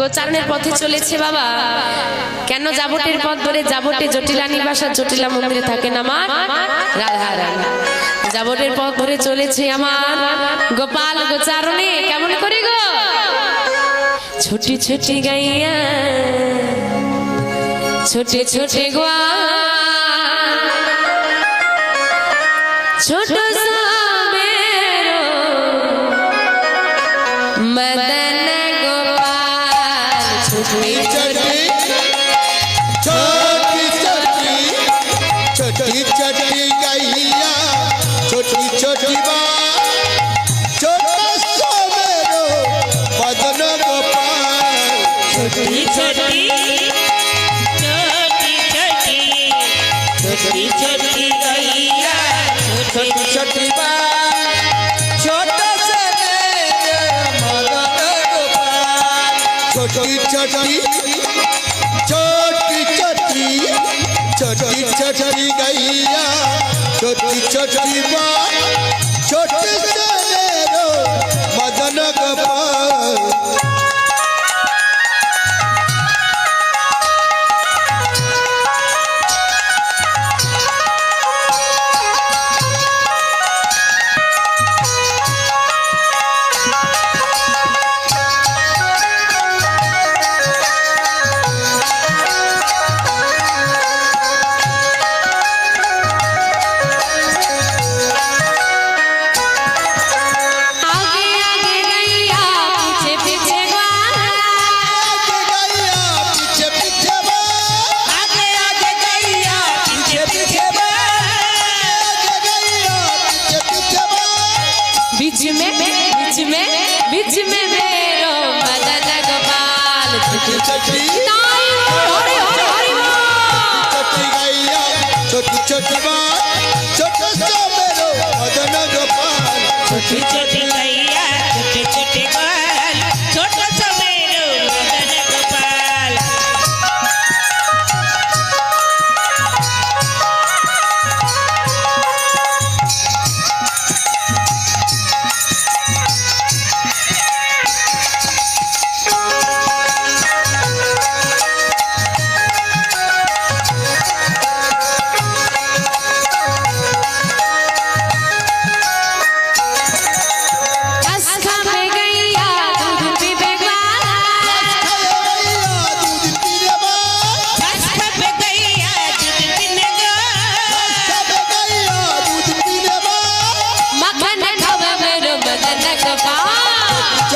গোচারণের পথে চলেছে বাবা। কেন যাবটের পথ ধরে যাবটে জটিলা নিবাসা জটিলা মন্দিরে থাকেন আমার রাধা রাধা যাবটের পথ ধরে চলেছে আমার গোপাল গোচারণে। কেমন করে গো? ছোটি ছোটি গাইয়া, ছোটে ছোটে গোয়া ছোট সামেরো মদন छोटी छोटी छोटी छोटी छोटी छोटी गैया छोटी छोटी बात छोटा में बीच में बीच में मेरो मदन गोपाल छोटी छोटी ताई हरे हरे हरे छोटी गैया छोटी छोटी बात छोटे से मेरो मदन गोपाल छोटी छोटी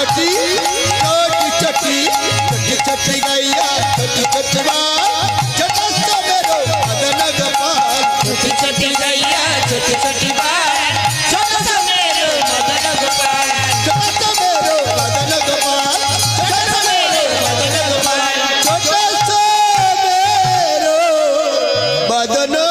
चटी छोटी चटी छोटी चटी गैया छोटी चटवा चटस्ता मेरो मदन गोपाल छोटी चटी गैया छोटी चटी Badana